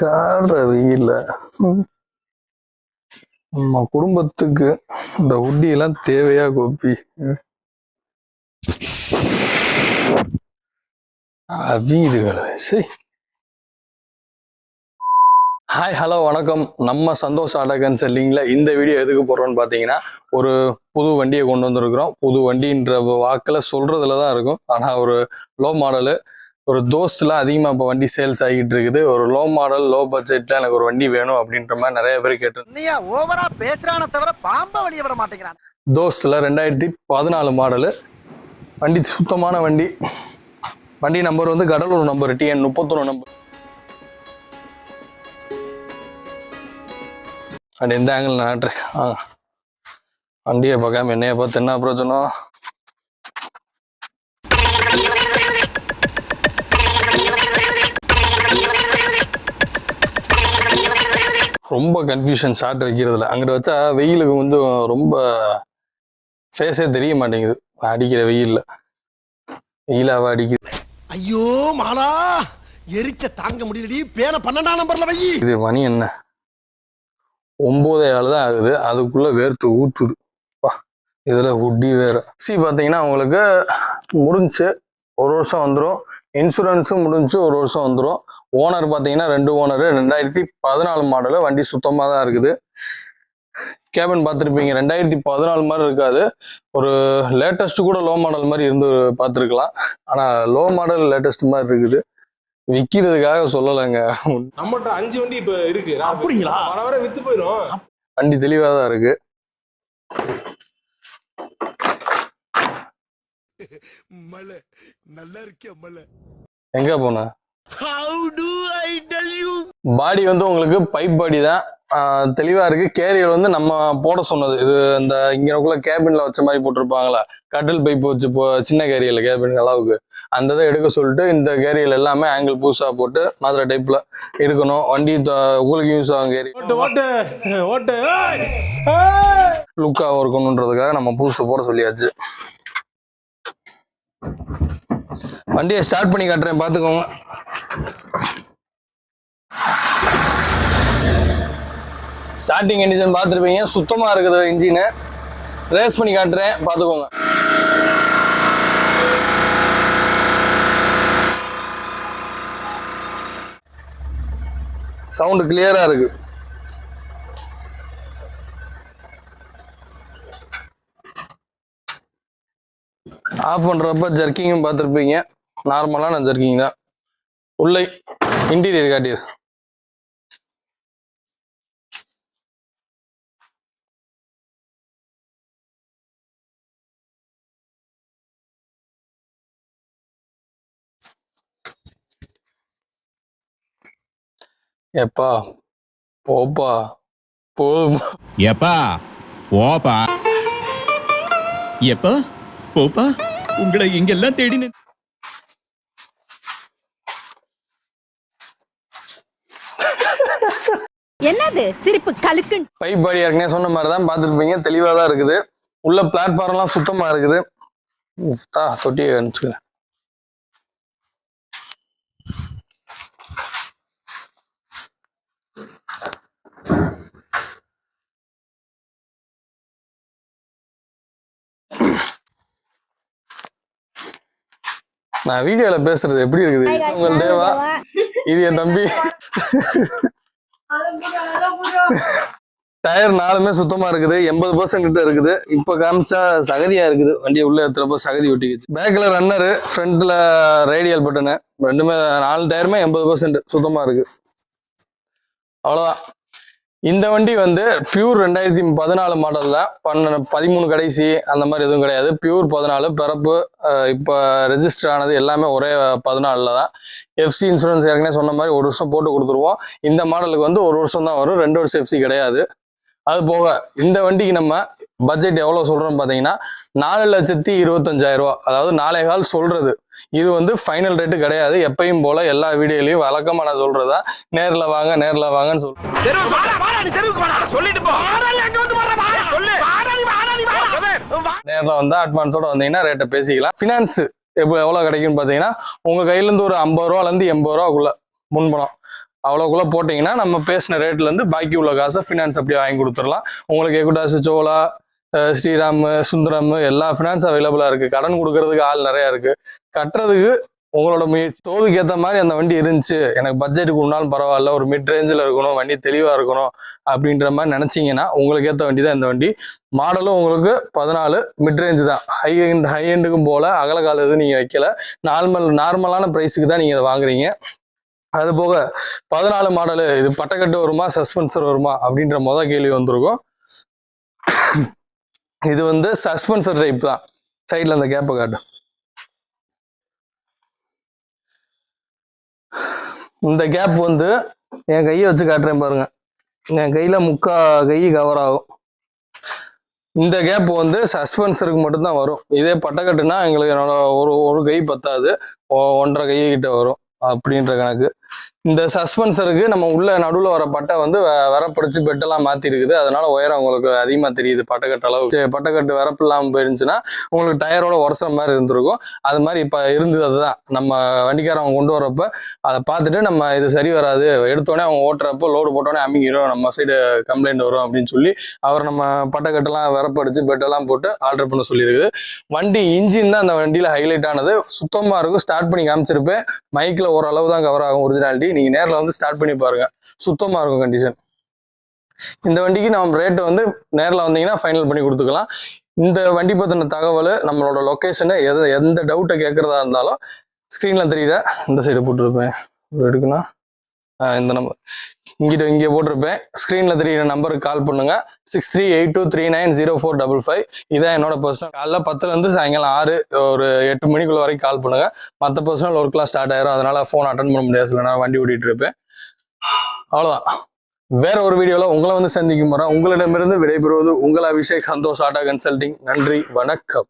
காடுற வெயில்ல. நம்ம குடும்பத்துக்கு இந்த உட்டி எல்லாம் தேவையா கோபி? அவீதுகளை சரி ஹாய் ஹலோ வணக்கம். நம்ம சந்தோஷ் ஆட்டகன் செல்லிங்கில் இந்த வீடியோ எதுக்கு போடுறோம்னு பார்த்தீங்கன்னா ஒரு புது வண்டியை கொண்டு வந்திருக்கிறோம். புது வண்டின்ற வாக்கில் சொல்கிறதுல தான் இருக்கும். ஆனால் ஒரு லோ மாடலு ஒரு தோஸ்ட்லாம் அதிகமாக இப்போ வண்டி சேல்ஸ் ஆகிட்டு இருக்குது. ஒரு லோ மாடல் லோ பட்ஜெட்டில் எனக்கு ஒரு வண்டி வேணும் அப்படின்ற மாதிரி நிறைய பேர் கேட்டு ஓவரா பேசுறான தவிர பாம்ப வெளிய விட மாட்டேங்கிறான். தோஸ்டில் ரெண்டாயிரத்தி பதினாலு மாடலு வண்டி சுத்தமான வண்டி. வண்டி நம்பர் வந்து கடலூர் நம்பர் டிஎன் முப்பத்தொன்று நம்பர் அண்ட் எந்த ஆங்கிள் ஆ. வண்டியை பார்க்காம என்னைய பார்த்து என்ன பிரச்சனம் ரொம்ப கன்ஃபியூஷன் ஷார்ட் வைக்கிறதுல. அங்கிட்ட வச்சா வெயிலுக்கு கொஞ்சம் ரொம்ப ஃபேஸே தெரிய மாட்டேங்குது. அடிக்கிற வெயில்ல. வெயிலாவ அடிக்குது. ஐயோ மாலா! எரிச்ச தாங்க முடியலடி. பேன பன்னெண்டாம் நம்பர்ல வை. இது மணி என்ன? ஒன்பதே ஆள் தான் ஆகுது. அதுக்குள்ள வேர்த்து ஊத்துது. பா இதுல உட்டி வேற. சி பார்த்தீங்கன்னா உங்களுக்கு முடிஞ்சு ஒரு வருஷம் வந்துடும் இன்சூரன்ஸும் முடிஞ்சு ஒரு வருஷம் வந்துடும் ஓனர் பார்த்தீங்கன்னா ரெண்டு ஓனர். ரெண்டாயிரத்தி பதினாலு மாடலு. வண்டி சுத்தமாக தான் இருக்குது. கேபின் பார்த்துருப்பீங்க. ரெண்டாயிரத்தி பதினாலு மாதிரி இருக்காது. ஒரு லேட்டஸ்ட் கூட லோ மாடல் மாதிரி இருந்து பார்த்துருக்கலாம். ஆனால் லோ மாடல் லேட்டஸ்ட் மாதிரி இருக்குது. விற்கிறதுக்காக சொல்லலைங்க. நம்மகிட்ட அஞ்சு வண்டி இப்ப இருக்கு. அப்படிங்களா? வர வர வித்து போயிடும் வண்டி தெளிவாக தான் இருக்கு. மலை. நல்லா இருக்கியா மலை? எங்க போன? How do I tell you body வந்து உங்களுக்கு பைப் பாடி தான். தெளிவா இருக்கு. கேரியர் வந்து நம்ம போட சொன்னது. இது இந்த இங்கனக்குள்ள கேபின்ல வச்ச மாதிரி போட்டிருப்பாங்களா கட்டில் பைப் வச்சு போ சின்ன கேரியர்ல கேபின் அளவுக்கு. அந்த இதை எடுக்க சொல்லிட்டு இந்த கேரியர் எல்லாமே ஆங்கிள் பூசா போட்டு மாதிரி டைப்ல இருக்கணும். வண்டி உங்களுக்கு யூஸ் ஆகும் கேரியர் ஓட்டு ஓட்டு ஓட்டு ஏய்! ஏய்! லுக்காகவும் இருக்கணுன்றதுக்காக நம்ம பூசு போட சொல்லியாச்சு. வண்டியை ஸ்டார்ட் பண்ணி காட்டுறேன் பார்த்துக்கோங்க ஸ்டார்டிங் கண்டிஷன் பார்த்துருப்பீங்க சுத்தமாக இருக்குது இன்ஜினு ரேஸ் பண்ணி காட்டுறேன் பார்த்துக்கோங்க சவுண்டு கிளியராக இருக்குது ஆஃப் பண்ணுறப்ப ஜர்க்கிங்கும் பார்த்துருப்பீங்க. நார்மலான ஜர்க்கிங் தான். உள்ளே இன்டீரியர் காட்டிடு எப்பா போப்பா போதுமா எப்பா போப்பா. எப்பா போப்பா. உங்களை இங்கெல்லாம் தேடினேன் என்னது? சிரிப்பு கலுக்குன்னு பைப் பாடி ஏற்கனவே சொன்ன மாதிரி தான் பார்த்துருப்பீங்க. தெளிவாக தான் இருக்குது. உள்ள பிளாட்ஃபார்ம்லாம் சுத்தமாக இருக்குது. தா தொட்டியை அனுப்பிச்சுக்கிறேன். நான் வீடியோல பேசுறது எப்படி இருக்குது? உங்கள் தேவா? இது என் தம்பி. டயர் நாலுமே சுத்தமா இருக்குது எண்பது பர்சன்ட் கிட்ட இருக்குது. இப்ப காமிச்சா சகதியா இருக்குது. வண்டியை உள்ள ஏத்துறப்ப சகதி ஒட்டிக்கிச்சு. பேக்ல ரன்னரு ஃப்ரண்ட்ல ரேடியல் பட்டனு ரெண்டுமே நாலு டயருமே எண்பது பர்சன்ட் சுத்தமா இருக்கு. அவ்வளவுதான். இந்த வண்டி வந்து பியூர் ரெண்டாயிரத்தி பதினாலு மாடல் தான். பன்ன பதிமூணு கடைசி அந்த மாதிரி எதுவும் கிடையாது. பியூர் பதினாலு பிறப்பு இப்போ ரெஜிஸ்டர் ஆனது எல்லாமே ஒரே பதினாலில் தான். எஃப்சி இன்சூரன்ஸ் ஏற்கனவே சொன்ன மாதிரி ஒரு வருஷம் போட்டு கொடுத்துருவோம். இந்த மாடலுக்கு வந்து ஒரு வருஷம் தான் வரும். ரெண்டு வருஷம் எஃப்சி கிடையாது. அது போக இந்த வண்டிக்கு நம்ம பட்ஜெட் எவ்வளோ சொல்கிறோம்னு பார்த்தீங்கன்னா நாலு லட்சத்தி இருபத்தஞ்சாயிரம் ரூபா. அதாவது நாலே கால் சொல்கிறது இது வந்து ஃபைனல் ரேட்டு கிடையாது. எப்பயும் போல் எல்லா வீடியோலையும் வழக்கமாக நான் சொல்கிறதா நேரில் வாங்க நேரில் வாங்கன்னு சொல்கிறேன் தெருவு வாடா வாடா நீ தெருவுக்கு வாடா. சொல்லிட்டு போ. வாடா நீ அங்க வந்து வாடா வாடா. சொல்லு. வாடா நீ வாடா நீ வாடா. நேரில் வந்தால் அட்வான்ஸோட வந்தீங்கன்னா ரேட்டை பேசிக்கலாம். ஃபினான்ஸ் எப்போ எவ்வளோ கிடைக்கும்னு பார்த்தீங்கன்னா உங்கள் கையிலேருந்து ஒரு ஐம்பது ரூபாலேருந்து எண்பது ரூபாக்குள்ள முன்பணம். அவ்வளோக்குள்ளே போட்டிங்கன்னா நம்ம பேசின ரேட்லேருந்து பாக்கி உள்ள காசை ஃபினான்ஸ் அப்படியே வாங்கி கொடுத்துடலாம். உங்களுக்கு எக்குடாஸ் சோலா ஸ்ரீராம் சுந்தரம் எல்லா ஃபினான்ஸ் அவைலபிளாக இருக்குது கடன் கொடுக்கறதுக்கு ஆள் நிறையா இருக்குது கட்டுறதுக்கு உங்களோட முயற்சி தோதுக்கு ஏற்ற மாதிரி அந்த வண்டி இருந்துச்சு. எனக்கு பட்ஜெட்டுக்கு முன்னாலும் பரவாயில்ல ஒரு மிட் ரேஞ்சில் இருக்கணும் வண்டி தெளிவாக இருக்கணும் அப்படின்ற மாதிரி நினச்சிங்கன்னா உங்களுக்கு ஏற்ற வண்டி தான் இந்த வண்டி. மாடலும் உங்களுக்கு பதினாலு மிட் ரேஞ்சு தான். ஹை ஹை எண்டுக்கும் போல் அகலகால எதுவும் நீங்கள் வைக்கல. நார்மல் நார்மலான ப்ரைஸுக்கு தான் நீங்கள் இதை வாங்குறீங்க. அது போக பதினாலு மாடலு இது பட்டக்கட்டு வருமா சஸ்பென்சர் வருமா அப்படின்ற மொதல் கேள்வி வந்திருக்கும். இது வந்து சஸ்பென்சர் டைப் தான். சைடில் அந்த கேப்பை காட்டும் இந்த கேப் வந்து என் கையை வச்சு காட்டுறேன் பாருங்க. என் கையில் முக்கா கை கவர் ஆகும். இந்த கேப் வந்து சஸ்பென்சருக்கு மட்டும்தான் வரும். இதே பட்டக்கட்டுனா எங்களுக்கு என்னோட ஒரு ஒரு கை பத்தாது. ஒ- ஒன்றரை கை கிட்ட வரும். அப்படின்ற கணக்கு. இந்த சஸ்பென்சருக்கு நம்ம உள்ள நடுவில் வர பட்டை வந்து வரப்பிடிச்சு பெட்டெல்லாம் மாற்றிருக்குது அதனால உயரம் உங்களுக்கு அதிகமாக தெரியுது. பட்டைக்கட்டு அளவு சரி, வரப்பு இல்லாமல் போயிருந்துச்சுன்னா உங்களுக்கு டயரோட உரசுற மாதிரி இருந்திருக்கும். அது மாதிரி இப்போ இருந்தது அதுதான். நம்ம வண்டிக்காரவங்க கொண்டு வரப்ப அதை பார்த்துட்டு நம்ம இது சரி வராது. எடுத்தோடனே அவங்க ஓட்டுறப்போ லோடு போட்டோடனே அமிங்கிடும் நம்ம சைடு கம்ப்ளைண்ட் வரும் அப்படின்னு சொல்லி அவர் நம்ம பட்டைக்கட்டெல்லாம் வரப்படிச்சு பெட்டெல்லாம் போட்டு ஆர்டர் பண்ண சொல்லியிருக்குது. வண்டி இன்ஜின் தான் அந்த வண்டியில் ஹைலைட் ஆனது. சுத்தமாக இருக்கும். ஸ்டார்ட் பண்ணி காமிச்சிருப்பேன். மைக்கில் ஓரளவு தான் கவர் ஆகும். ஒரிஜினாலிட்டி நீங்கள் நேரில் வந்து ஸ்டார்ட் பண்ணி பாருங்க. சுத்தமாக இருக்கும் கண்டிஷன் இந்த வண்டிக்கு நம்ம ரேட்டை வந்து நேரில் வந்தீங்கன்னா ஃபைனல் பண்ணி கொடுத்துக்கலாம். இந்த வண்டி பற்றின தகவல் நம்மளோட லொக்கேஷனு எது எந்த டவுட்டை கேட்குறதா இருந்தாலும் ஸ்க்ரீனில் தெரியுற இந்த சைடு போட்டிருப்பேன். எடுக்குன்னா இந்த நம்பர் இங்கிட்ட இங்கே போட்டிருப்பேன். ஸ்க்ரீனில் தெரியுற நம்பருக்கு கால் பண்ணுங்க. Six three eight two three nine zero four double five இதான் என்னோட பர்சனல் காலைல பத்துலேருந்து சாயங்காலம் ஆறு ஒரு எட்டு மணிக்குள்ள வரைக்கும் கால் பண்ணுங்க. மற்ற பர்சனல் ஒர்க்லாம் ஸ்டார்ட் ஆயிரும். அதனால ஃபோன் அட்டன் பண்ண முடியாது. சில நேரம் வண்டி ஓட்டிட்டு இருப்பேன். அவ்வளோதான் வேற ஒரு வீடியோவில் உங்களை வந்து சந்திக்கும் போகிறேன் உங்களிடமிருந்து விடைபெறுவது உங்கள் அபிஷேக் சந்தோஷ் ஆட்டா கன்சல்டிங் நன்றி வணக்கம்.